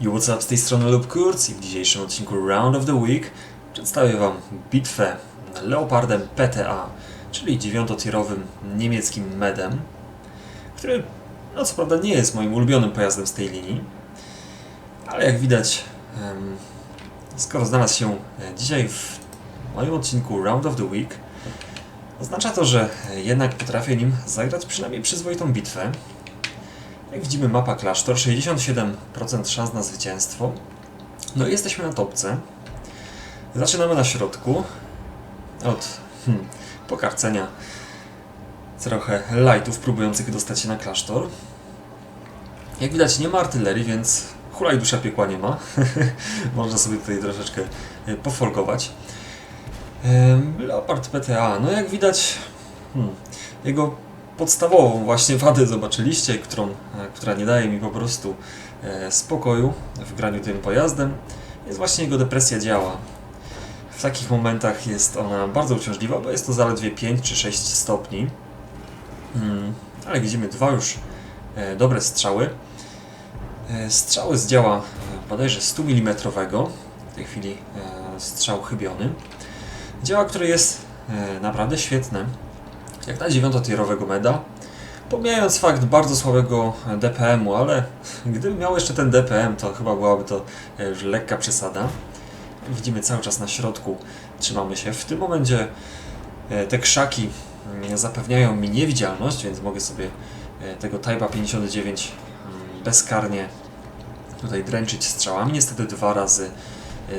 what's up, z tej strony Lub Kurz i w dzisiejszym odcinku Round of the Week przedstawię Wam bitwę Leopardem PTA, czyli dziewiątotierowym niemieckim medem, który, no co prawda nie jest moim ulubionym pojazdem z tej linii, ale jak widać, skoro znalazł się dzisiaj w moim odcinku Round of the Week, oznacza to, że jednak potrafię nim zagrać przynajmniej przyzwoitą bitwę. Jak widzimy mapa klasztor, 67% szans na zwycięstwo. No i jesteśmy na topce. Zaczynamy na środku od hmm, pokarcenia trochę lightów próbujących dostać się na klasztor. Jak widać nie ma artylerii, więc hulaj dusza piekła nie ma. Można sobie tutaj troszeczkę e, pofolgować. Leopard PTA, no jak widać hmm, jego podstawową właśnie wadę zobaczyliście, którą, e, która nie daje mi po prostu e, spokoju w graniu tym pojazdem, jest właśnie jego depresja działa. W takich momentach jest ona bardzo uciążliwa, bo jest to zaledwie 5 czy 6 stopni. Mm, ale widzimy dwa już e, dobre strzały. Strzały z działa bodajże 100 mm, w tej chwili strzał chybiony. Działa, które jest naprawdę świetne jak na dziewiątotierowego meda. Pomijając fakt bardzo słabego DPM-u, ale gdybym miał jeszcze ten DPM, to chyba byłaby to e, już lekka przesada. Widzimy cały czas na środku, trzymamy się. W tym momencie e, te krzaki mm, zapewniają mi niewidzialność, więc mogę sobie e, tego Type'a 59 mm, bezkarnie tutaj dręczyć strzałami. Niestety dwa razy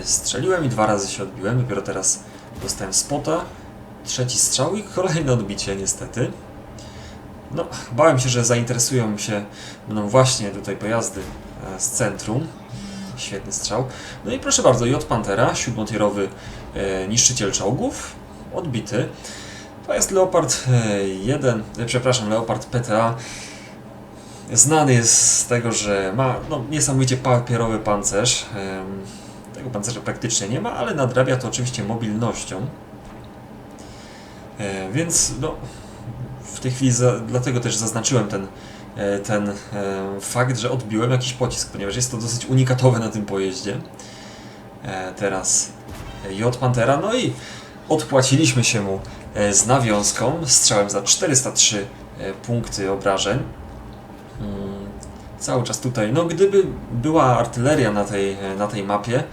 strzeliłem i dwa razy się odbiłem. Dopiero teraz dostałem spota trzeci strzał i kolejne odbicie niestety. No, bałem się, że zainteresują się mną właśnie tutaj pojazdy e, z centrum. Świetny strzał. No i proszę bardzo, J Pantera, siódmotierowy e, niszczyciel czołgów, odbity. To jest Leopard e, 1, e, przepraszam, Leopard PTA. Znany jest z tego, że ma no, niesamowicie papierowy pancerz. Tego pancerza praktycznie nie ma, ale nadrabia to oczywiście mobilnością. E, Więc no, w tej chwili za, dlatego też zaznaczyłem ten, e, ten e, fakt, że odbiłem jakiś pocisk, ponieważ jest to dosyć unikatowe na tym pojeździe. Teraz J Pantera, no i odpłaciliśmy się mu z nawiązką, strzałem za 403 e, punkty obrażeń. Mm, Cały czas tutaj, no gdyby była artyleria na tej, na tej mapie,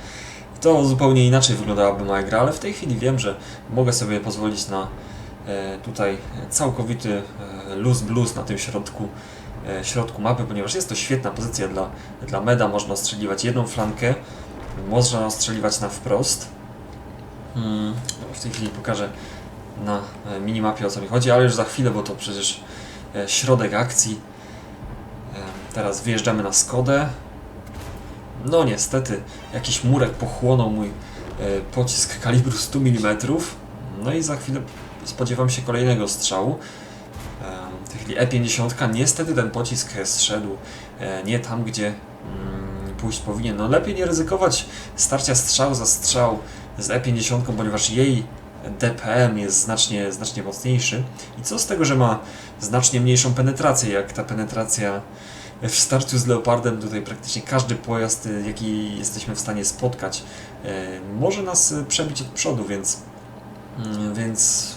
to zupełnie inaczej wyglądałaby moja gra, ale w tej chwili wiem, że mogę sobie pozwolić na tutaj całkowity e, luz blues na tym środku, e, środku mapy, ponieważ jest to świetna pozycja dla, dla meda. Można ostrzeliwać jedną flankę, można ostrzeliwać na wprost. Hmm, no w tej chwili pokażę na e, minimapie o co mi chodzi, ale już za chwilę, bo to przecież e, środek akcji. E, Teraz wyjeżdżamy na Skodę. No niestety, jakiś murek pochłonął mój e, pocisk kalibru 100 mm. No i za chwilę spodziewam się kolejnego strzału. E, chwili E50, niestety ten pocisk zszedł e, nie tam, gdzie mm, pójść powinien. No lepiej nie ryzykować starcia strzał za strzał z E50, ponieważ jej DPM jest znacznie, znacznie mocniejszy. I co z tego, że ma znacznie mniejszą penetrację, jak ta penetracja w starciu z Leopardem tutaj praktycznie każdy pojazd, y, jaki jesteśmy w stanie spotkać, e, może nas przebić od przodu, więc, mm, więc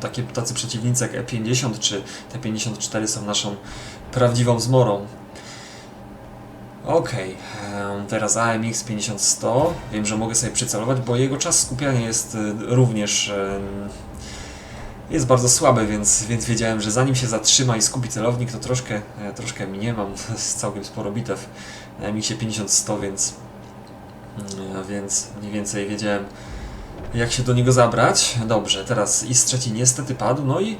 takie, tacy przeciwnicy jak E50 czy T54 są naszą prawdziwą zmorą. Em, teraz AMX 50-100. Wiem, że mogę sobie przycelować, bo jego czas skupiania jest y, również jest bardzo słaby, więc, więc wiedziałem, że zanim się zatrzyma i skupi celownik, to troszkę, e, troszkę minie. Mam całkiem sporo bitew na MX 50-100, więc, mm, więc mniej więcej wiedziałem, jak się do niego zabrać. Dobrze, teraz i z trzeci niestety padł, no i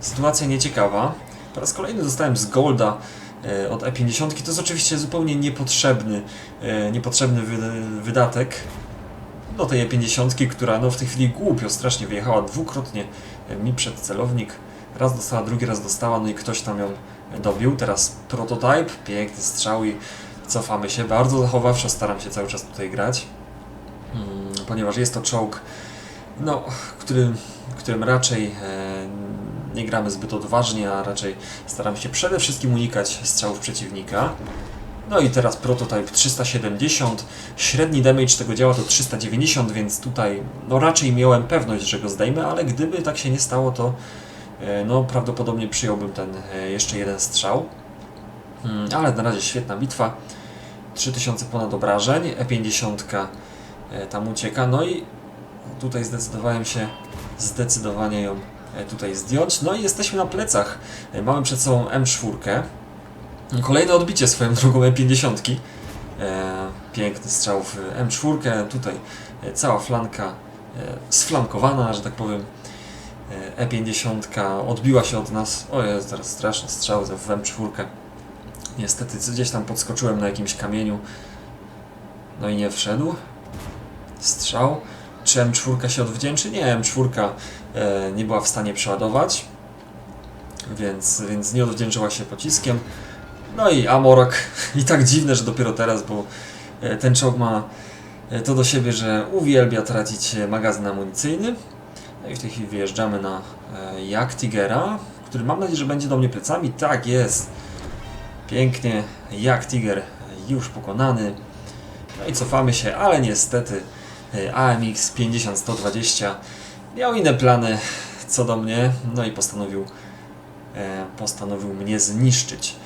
sytuacja nieciekawa. Po raz kolejny dostałem z Golda e, od E50. To jest oczywiście zupełnie niepotrzebny, e, niepotrzebny wy- wydatek do tej E50, która no w tej chwili głupio strasznie wyjechała dwukrotnie e, mi przed celownik. Raz dostała, drugi raz dostała, no i ktoś tam ją dobił. Teraz prototype, piękny strzał i cofamy się. Bardzo zachowawczo staram się cały czas tutaj grać, ponieważ jest to czołg, no, którym, którym raczej e, nie gramy zbyt odważnie, a raczej staram się przede wszystkim unikać strzałów przeciwnika. No i teraz prototyp 370, średni damage tego działa to 390, więc tutaj no raczej miałem pewność, że go zdejmę, ale gdyby tak się nie stało, to e, no prawdopodobnie przyjąłbym ten e, jeszcze jeden strzał. Mm, Ale na razie świetna bitwa. 3000 ponad obrażeń, E50 e, tam ucieka, no i tutaj zdecydowałem się zdecydowanie ją e, tutaj zdjąć. No i jesteśmy na plecach. E, Mamy przed sobą M4. Kolejne odbicie swoją drogą E50. E, Piękny strzał w M4. Tutaj e, cała flanka e, sflankowana, że tak powiem. E, E50 odbiła się od nas. O jest teraz straszny strzał w M4. Niestety gdzieś tam podskoczyłem na jakimś kamieniu. No i nie wszedł. Strzał. Czy M4 się odwdzięczy? Nie, M4 e, nie była w stanie przeładować. Więc, więc nie odwdzięczyła się pociskiem. No i Amorok. I tak dziwne, że dopiero teraz, bo e, ten czołg ma e, to do siebie, że uwielbia tracić magazyn amunicyjny. No i w tej chwili wyjeżdżamy na Jak Tigera, który mam nadzieję, że będzie do mnie plecami. Tak jest. Pięknie. Jak Tiger już pokonany. No i cofamy się, ale niestety AMX 50120 miał inne plany co do mnie, no i postanowił, e, postanowił mnie zniszczyć.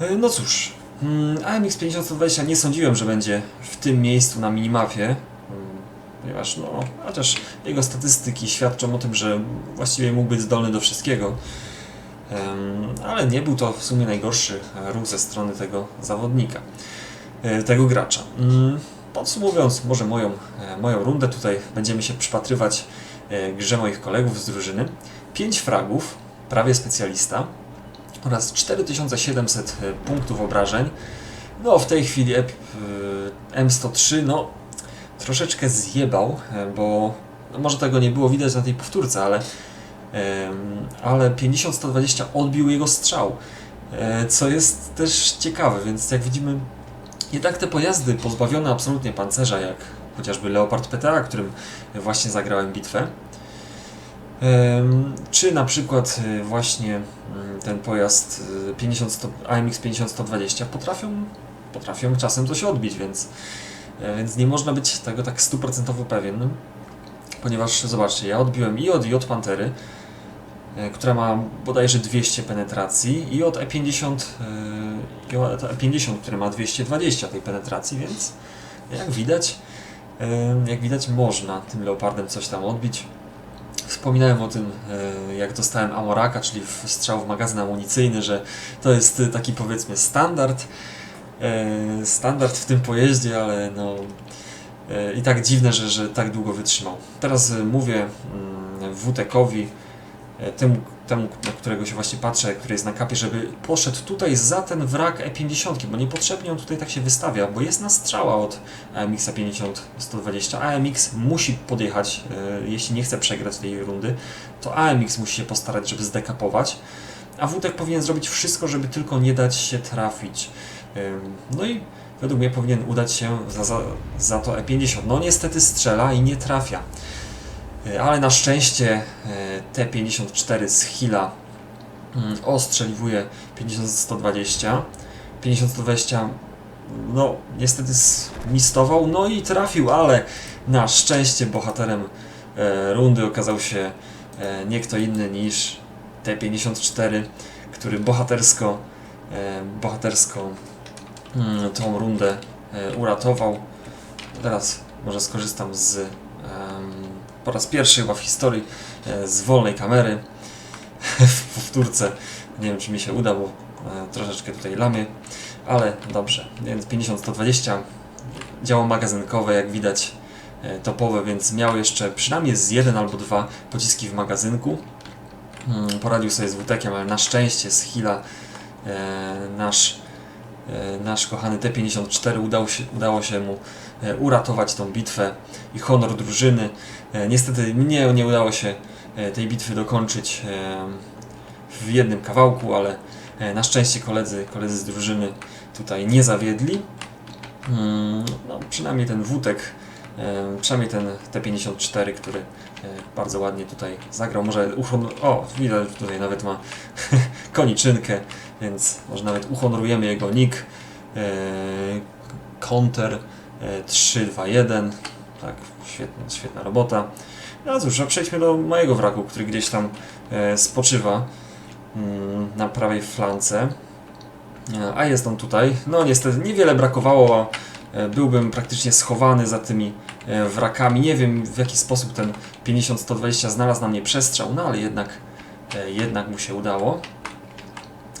E, No cóż, mm, AMX 50120 nie sądziłem, że będzie w tym miejscu na minimapie, mm, ponieważ no, chociaż jego statystyki świadczą o tym, że właściwie mógł być zdolny do wszystkiego. Ale nie był to w sumie najgorszy e, ruch ze strony tego zawodnika, e, tego gracza. Podsumowując może moją, e, moją rundę, tutaj będziemy się przypatrywać e, grze moich kolegów z drużyny. 5 fragów, prawie specjalista oraz 4700 e, punktów obrażeń. No w tej chwili ep- e, M103 no troszeczkę zjebał, bo no, może tego nie było widać na tej powtórce, ale ale 50-120 odbił jego strzał, co jest też ciekawe, więc jak widzimy, jednak te pojazdy pozbawione absolutnie pancerza, jak chociażby Leopard PTA, którym właśnie zagrałem bitwę, czy na przykład e, właśnie mm, ten pojazd e, 50 100 AMX 50-120 potrafią, potrafią czasem coś odbić, więc, e, więc nie można być tego tak stuprocentowo pewien ponieważ zobaczcie, ja odbiłem i od J Pantery, e, która ma bodajże 200 penetracji i od E50, e, i od E50, który ma 220 tej penetracji, więc jak widać, e, jak widać można tym Leopardem coś tam odbić. Wspominałem o tym, e, jak dostałem Amoraka, czyli strzał w magazyn amunicyjny, że to jest e, taki powiedzmy standard, e, standard w tym pojeździe, ale no E, I tak dziwne, że, że tak długo wytrzymał. Teraz e, mówię mm, WTK-owi, e, temu, temu, na którego się właśnie patrzę, który jest na kapie, żeby poszedł tutaj za ten wrak E50, bo niepotrzebnie on tutaj tak się wystawia, bo jest na strzała od AMX 50-120. AMX musi podjechać, e, jeśli nie chce przegrać tej rundy, to AMX musi się postarać, żeby zdekapować, a WTK powinien zrobić wszystko, żeby tylko nie dać się trafić. No i według mnie powinien udać się za, za, za to E50. No niestety strzela i nie trafia. E, Ale na szczęście e, T54 z Hila mm, ostrzeliwuje 50-120. 50-120 no niestety mistował, no i trafił, ale na szczęście bohaterem e, rundy okazał się nie kto inny niż T54, który bohatersko bohatersko mm, tą rundę uratował. Teraz może skorzystam z po raz pierwszy chyba w historii e, z wolnej kamery w powtórce. Nie wiem czy mi się uda, bo e, troszeczkę tutaj lamię, ale dobrze. Więc 50-120 działo magazynkowe, jak widać e, topowe, więc miał jeszcze przynajmniej z jeden albo dwa pociski w magazynku. Mm, Poradził sobie z WTK-iem, ale na szczęście z Hila nasz nasz kochany T-54 udało się, udało się mu e, uratować tą bitwę i honor drużyny. E, Niestety mnie nie udało się e, tej bitwy dokończyć e, w jednym kawałku, ale e, na szczęście koledzy, koledzy z drużyny tutaj nie zawiedli. Mm, No, przynajmniej ten Wutek, e, przynajmniej ten T-54, który e, bardzo ładnie tutaj zagrał. Może uchon... O, widać tutaj nawet ma koniczynkę, więc może nawet uhonorujemy jego nick. e, counter e, 3-2-1. Tak, świetna, świetna robota. No cóż, a przejdźmy do mojego wraku, który gdzieś tam e, spoczywa mm, na prawej flance. E, A jest on tutaj. No niestety niewiele brakowało, e, byłbym praktycznie schowany za tymi e, wrakami. Nie wiem w jaki sposób ten 50-120 znalazł na mnie przestrzał, no ale jednak, e, jednak mu się udało.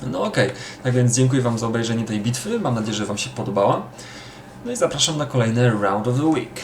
No okej, tak więc dziękuję Wam za obejrzenie tej bitwy. Mam nadzieję, że Wam się podobała. No i zapraszam na kolejny Round of the Week.